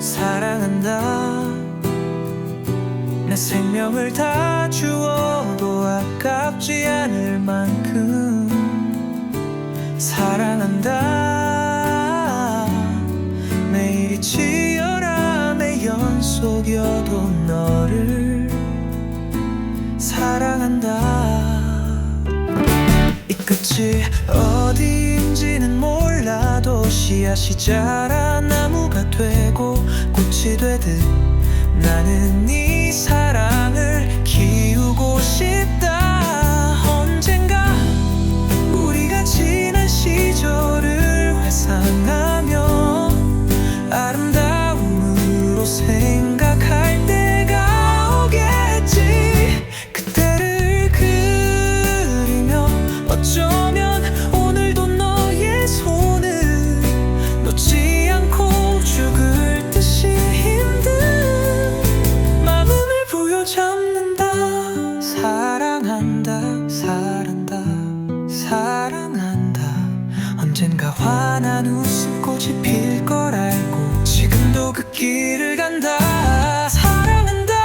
사랑한다. 내 생명을 다 주어도 아깝지 않을 만큼 사랑한다. 내일이 치열함의 연속여도 너를 사랑한다. 이 끝이 어디인지는 몰라도 씨앗이 자라 나무가 돼. 고 꽃이 되듯 나는 이 사랑 언젠가 환한 웃음꽃이 필 걸 알고 지금도 그 길을 간다. 사랑한다.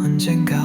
언젠가